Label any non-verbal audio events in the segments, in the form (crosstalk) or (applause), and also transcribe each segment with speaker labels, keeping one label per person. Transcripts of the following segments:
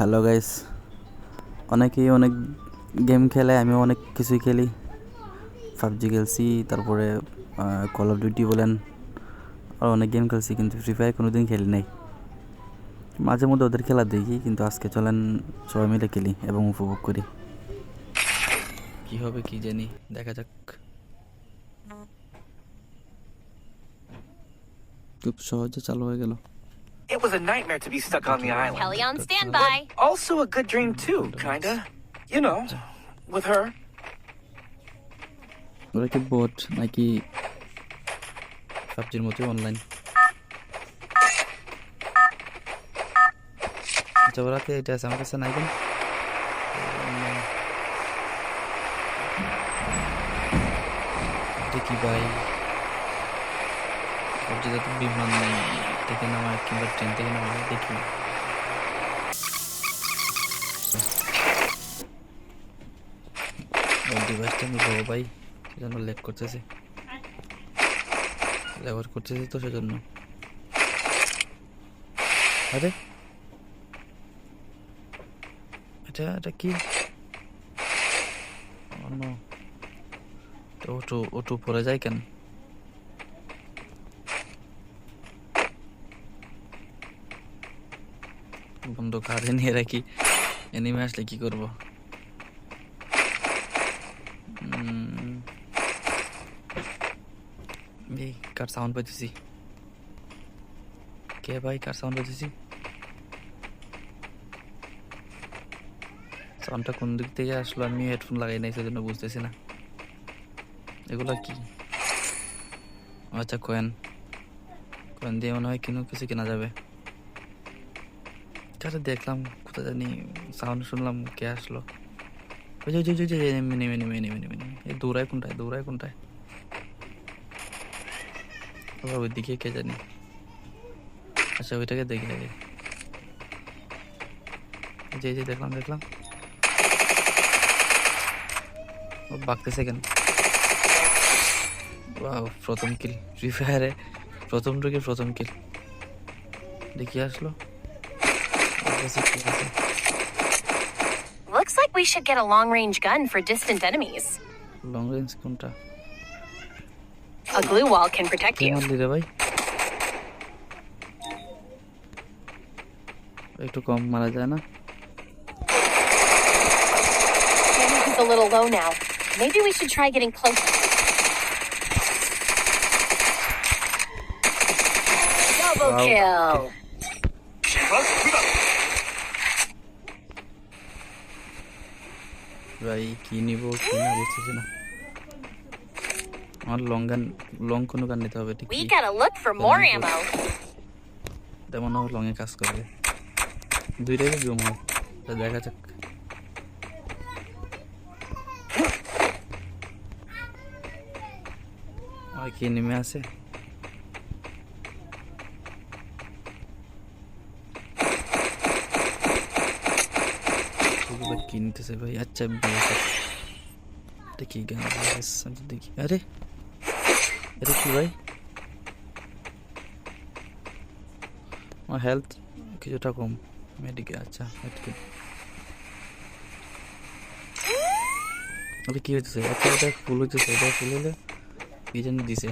Speaker 1: Hello guys অনেকেই অনেক game খেলে আমি অনেক কিছুই খেলি। পাবজি খেলছি তারপরে কল অফ ডিউটি বলেন। আর অনেক গেম খেলছি কিন্তু ফ্রি ফায়ার কোনো দিন খেলি নাই। মাঝে মধ্যে ওদের খেলা দেখি কিন্তু আজকে চলেন সবাই মিলে খেলি এবং উপভোগ করি। কি হবে কি জানি দেখা যাক। খুব সহজে চালু হয়ে গেল।
Speaker 2: It was a nightmare to be stuck on the island.
Speaker 3: Kelly on standby.
Speaker 2: Also a good dream too, kinda. You know, with her.
Speaker 1: ওরা কি বোট নাকি পাবজির মতোই অনলাইন আচ্ছা ওরাতে এটা আছে আমার কাছে নাই কেন দেখি ভাই পাবজিতে তো বিমান থেকে নামায় কিংবা ট্রেন থেকে নামায় দেখি ডিভাইসটা আমি বড় ভাই সেজন্য লেক করতেছে। লেবার করতেছে তো সেজন্য। আরে। এটা এটা কি? অন্য তো ওটু ওটু পরে যায় কেন? বন্ধু, কাঁধে নিয়ে রাখি। এনিমে আসলে কি করব? কার সাউন্ড পাইতেছি? কে ভাই কার সাউন্ড পাইতেছি? সাউন্ডটা কোন দিক থেকে আসলো? আমি হেডফোন লাগাই নাই, সেজন্য বুঝতেছি না। এগুলা কি? আচ্ছা কয়েন। কয়েন দিয়ে মনে হয় কিনো কিছু কেনা যাবে। তাহলে দেখলাম কোথা জানি সাউন্ড শুনলাম কে আসলো? ওই যে ওই যে, এই দৌড়ায় কোনটায় দৌড়ায় কোনটায়? আবার ওই দিকে কে জানি? আচ্ছা ওইটাকে দেখি আগে যে যে দেখলাম দেখলাম। ও বাগতেছে কেন? প্রথম কিল ফ্রি ফায়ারে প্রথম ঢুকে প্রথম কিল দেখি আসলো। ঠিক আছে, ঠিক আছে।
Speaker 3: Looks like we should get a long range gun for distant enemies.
Speaker 1: Long range কোনটা
Speaker 3: A glue wall can protect
Speaker 1: K
Speaker 3: you.
Speaker 1: মারলি রে ভাই একটু কম মারা যায় না
Speaker 3: He's a little low now. Maybe we should try getting closer. Double
Speaker 1: Wow.
Speaker 3: kill.
Speaker 1: ভাই কি নিব কি না বুঝতেছি না আমার লং গান লং কোনো গান নিতে হবে ঠিক
Speaker 3: We
Speaker 1: কি?
Speaker 3: gotta look for more
Speaker 1: Very good.
Speaker 3: ammo.
Speaker 1: তেমন হবে লং এ কাজ করবে দুইটাই জম হয় তা দেখা যাক আর কি নেমে আছে এগুলো কি নিতেছে ভাই আচ্ছা দেখি গান দেখি আরে আরে কি ভাই আমার হেলথ কিছুটা কম মেডিকে আচ্ছা মেডিকেল আরে কি হইতেছে আচ্ছা এটা ফুল হইতেছে এটা ফুল হলে কি জানি দিছে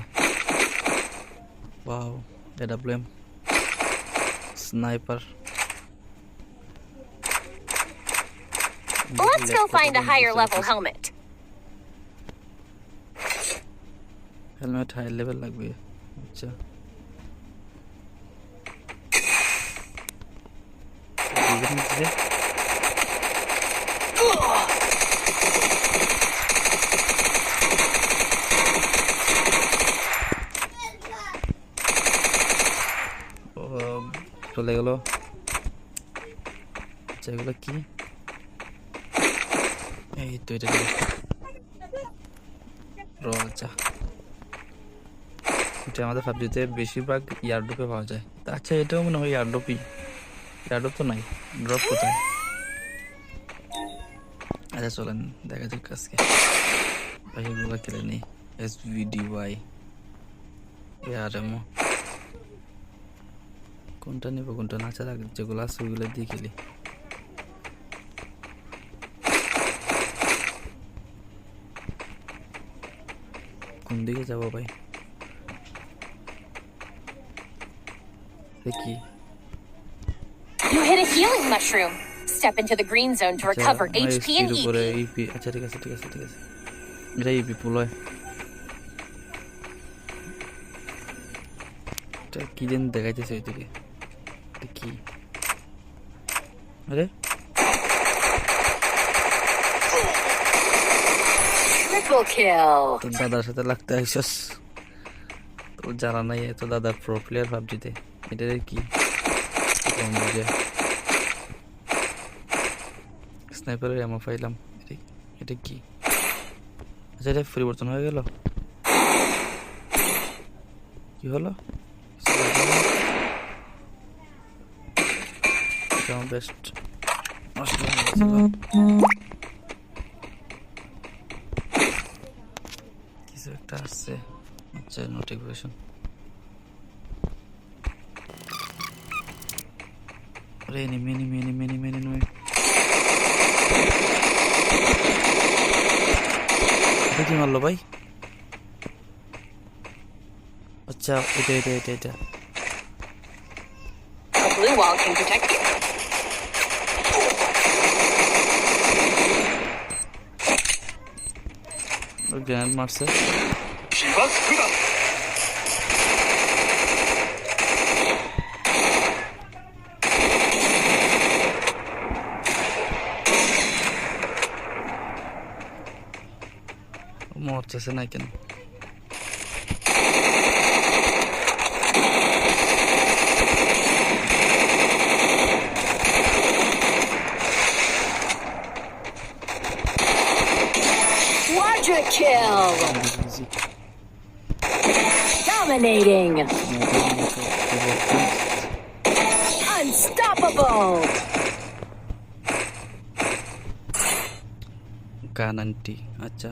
Speaker 1: wow AWM sniper
Speaker 3: Let's go find a higher level helmet.
Speaker 1: Helmet high level লাগবে আচ্ছা এখানে দিছে? ও, চলে গেল আচ্ছা এগুলো কি এই তো এটা। আচ্ছা এটা আমাদের পাবজিতে বেশিরভাগ ইয়ারড্রপে পাওয়া যায়। আচ্ছা এটাও মনে হয় ইয়ারড্রপই ইয়ারড্রপ তো নাই, ড্রপ কোথায়? আচ্ছা চলেন, দেখা যাক আজকে। এগুলো কেটে নেই। এস ভিডি ওয়াই আর এমও কোনটা নিব, কোনটা না চালা যেগুলো আছে ওইগুলো দিয়ে খেলি। কোন দিকে যাব ভাই দেখি
Speaker 3: You hit a healing mushroom. Step into the green zone to recover HP and E EP.
Speaker 1: আচ্ছা ঠিক আছে ঠিক আছে ঠিক আছে এটা ইপি পুল হয় এটা কি যেন দেখাইতেছে ওইদিকে কি আরে
Speaker 3: Triple kill.
Speaker 1: তোর দাদার সাথে লাগতে আইসস? তোর জানা নাই এত দাদা প্রো প্লেয়ার ভাবছিতে এটা কি? স্নাইপারের এমন পাইলাম। এটা কি? আচ্ছা এটা পরিবর্তন হয়ে গেল। কি হলো? বেস্ট কিছু একটা আসছে আচ্ছা নোটিফিকেশন আরে এনিমি এনিমি এনিমি এনিমি এটা কি মারলো ভাই? আচ্ছা এটা এটা এটা এটা।
Speaker 3: Blue wall can protect you.
Speaker 1: Grenade মারছে
Speaker 2: Shiva Kuda.
Speaker 1: মরতেছে না কেন
Speaker 3: Quadra kill. Dominating. Unstoppable.
Speaker 1: গান আন্টি আচ্ছা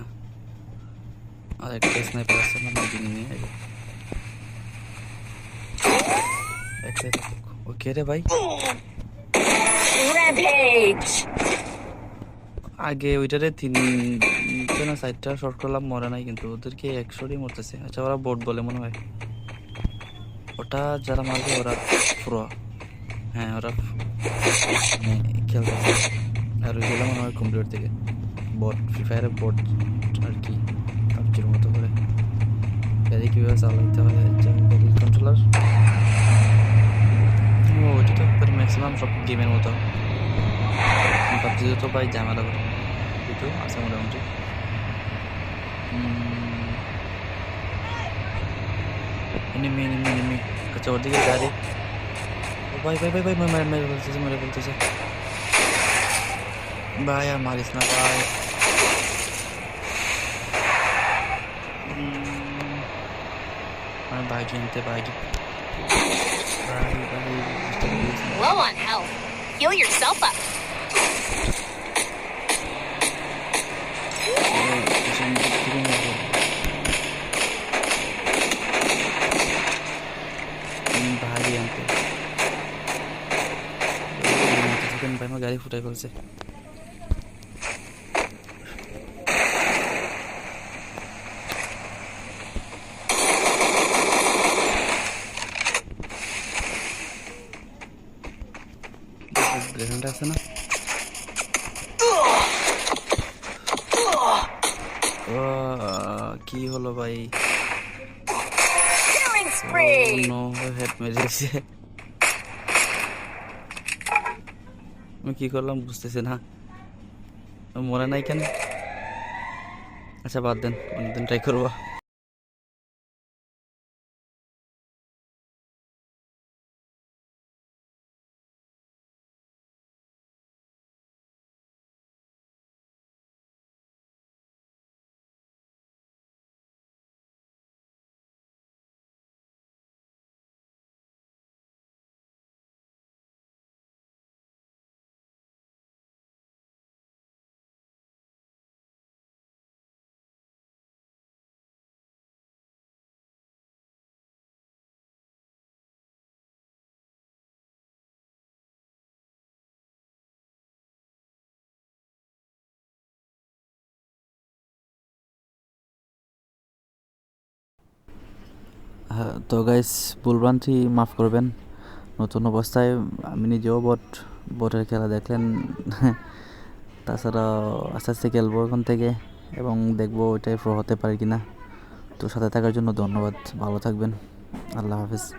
Speaker 1: আর একটা স্নাইপার আছে না দিনে নিয়ে আগে ওকে রে ভাই. আগে ওইটারে তিন না সাইডটা শর্ট করলাম, মরে নাই কিন্তু। ওদেরকে একশোরই মরতেছে। আচ্ছা ওরা বোট বলে মনে হয়। ওটা যারা মারবে, ওরা পুরো হ্যাঁ ওরা মানে খেলতেছে। আর ওইগুলো মনে হয় কম্পিউটার থেকে। বট ফ্রি ফায়ারের বট আর কি পাবজির মতো করে। গাড়ি কীভাবে চালাইতে হয় গাড়ি কন্ট্রোলার ও, ওইটা তো ম্যাক্সিমাম সব গেমের মতো। পাবজিতে তো ভাই ঝামেলা করে। কিন্তু আছে মোটামুটি। এনিমি এনিমি এনিমি আচ্ছা ওর দিকে গাড়ি ও ভাই ভাই ভাই ভাই মেরে মেরে ফেলতেছে মেরে ফেলতেছে ভাই আর মারিস না ভাই উম, আমি বাইক কিনতে বাইক ভাই ভাই বুঝতে পেরেছি।
Speaker 3: Low on health. Heal yourself up.
Speaker 1: ভাই আমার গাড়ি ফুটাই ফেলছে। গ্রেনেড আছে না কি হলো ভাই. নো হেড মেরেছে। আমি কি করলাম বুঝতেছি না। মরে নাই কেন? আচ্ছা বাদ দেন অনেকদিন ট্রাই করব। তো গাইস ভুলভ্রান্তি মাফ করবেন। নতুন অবস্থায় আমি নিজেও বট, বটের খেলা দেখলেন। (laughs) তাছাড়া আস্তে আস্তে খেলব এখন থেকে এবং দেখব ওইটাই ফ্র হতে পারি কিনা। তো সাথে থাকার জন্য ধন্যবাদ। ভালো থাকবেন। আল্লাহ হাফিজ।